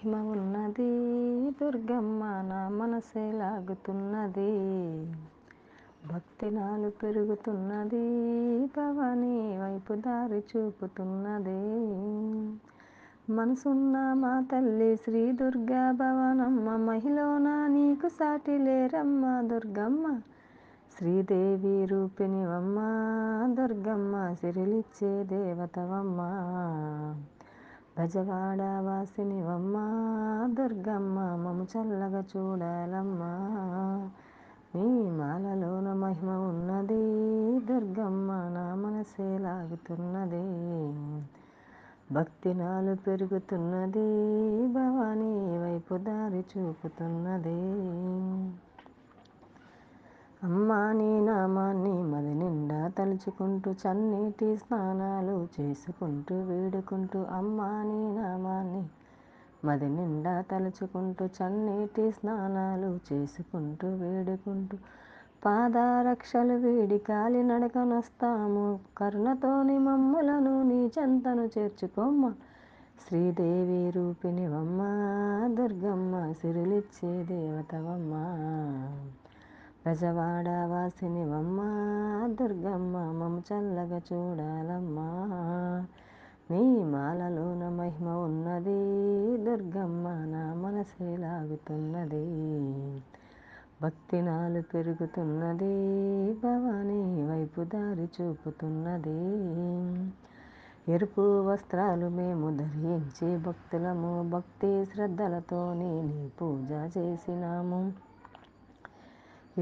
మహిమ ఉన్నది దుర్గమ్మ నా మనసే లాగుతున్నది. భక్తి నాలు పెరుగుతున్నది. భవానీ వైపు దారి చూపుతున్నది. మనసున్న మా తల్లి శ్రీ దుర్గా భవనమ్మ మహిళన నీకు సాటి లేరమ్మ. దుర్గమ్మ శ్రీదేవి రూపిణివమ్మ దుర్గమ్మ సిరిలిచ్చే దేవతవమ్మ. బజవాడ వాసినివమ్మ దుర్గమ్మ మము చల్లగా చూడాలమ్మా. నీ మాలలోన మహిమ ఉన్నది దుర్గమ్మ నా మనసే లాగుతున్నది. భక్తి నాలు పెరుగుతున్నది భవానీ వైపు దారి చూపుతున్నది. అమ్మా నీ నామాన్ని మది నిండా తలుచుకుంటూ చన్నీటి స్నానాలు చేసుకుంటూ వేడుకుంటూ అమ్మా నీ నామాన్ని మది నిండా తలుచుకుంటూ చన్నీటి స్నానాలు చేసుకుంటూ వేడుకుంటూ పాదారక్షలు వీడి కాలి నడకనొస్తాము. కరుణతోని మమ్ములను నీ చెంతను చేర్చుకోమ్మ. శ్రీదేవి రూపిణివమ్మ దుర్గమ్మ సిరులిచ్చే దేవతవమ్మ. గజవాడ వాసినివమ్మ దుర్గమ్మ మము చల్లగా చూడాలమ్మా. నీ మాలలోన మహిమ ఉన్నది దుర్గమ్మ నా మనసే లాగుతున్నది. భక్తి నాలు పెరుగుతున్నది భవానీ వైపు దారి చూపుతున్నది. ఎరుపు వస్త్రాలు మేము ధరించి భక్తులము భక్తి శ్రద్ధలతో నీ పూజ చేసినాము.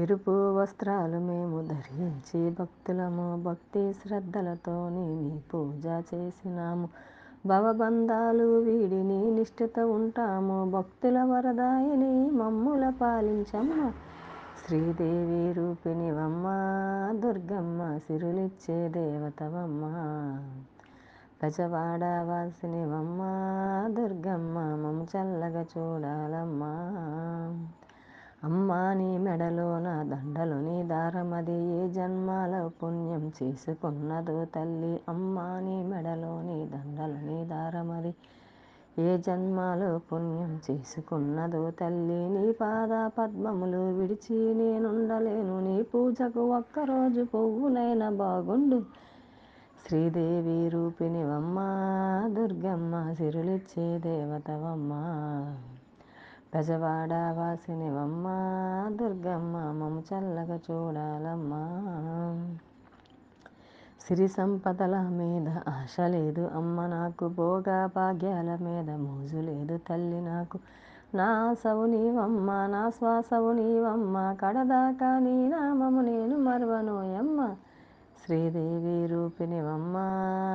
ఎరుపు వస్త్రాలు మేము ధరించి భక్తులము భక్తి శ్రద్ధలతో నీ పూజ చేసినాము. భవబంధాలు వీడిని నిష్ఠత ఉంటాము. భక్తుల వరదాయిని మమ్ముల పాలించమ్మ. శ్రీదేవి రూపిణివమ్మ దుర్గమ్మ సిరులిచ్చే దేవతవమ్మ. గజవాడ వాసినివమ్మ దుర్గమ్మ మమ్మ చల్లగా చూడాలమ్మా అమ్మా నీ మెడలోన దండలు నీ దారమది ఏ జన్మల పుణ్యం చేసుకున్నదో తల్లి అమ్మా నీ మెడలోని దండలని దారమది ఏ జన్మాలో పుణ్యం చేసుకున్నదో తల్లి నీ పాద పద్మములు విడిచి నేనుండలేను. నీ పూజకు ఒక్కరోజు పువ్వునైనా బాగుండు. శ్రీదేవి రూపిణివమ్మ దుర్గమ్మ సిరులిచ్చే దేవతవమ్మ. గజవాడ వాసినివమ్మ దుర్గమ్మ మము చల్లగా చూడాలమ్మా. సిరి సంపదల మీద ఆశ లేదు అమ్మ నాకు భోగా భాగ్యాల మీద మోజు లేదు. తల్లి నాకు నా ఆశవు నీవమ్మ నా శ్వాసవు నీవమ్మ కడదాకా నీ నామము నేను మరవనోయమ్మ శ్రీదేవి రూపినివమ్మ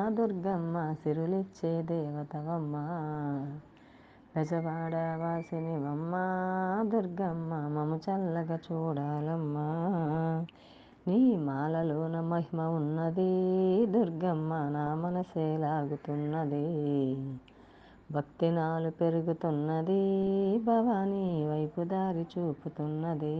దుర్గమ్మ సిరులిచ్చే దేవతవమ్మ. గజవాడ వాసినివమ్మా దుర్గమ్మ మము చల్లగా చూడాలమ్మా. నీ మాలలోన మహిమ ఉన్నది దుర్గమ్మ నా మనసే లాగుతున్నది. భక్తి నాలు పెరుగుతున్నది భవానీ వైపు దారి చూపుతున్నది.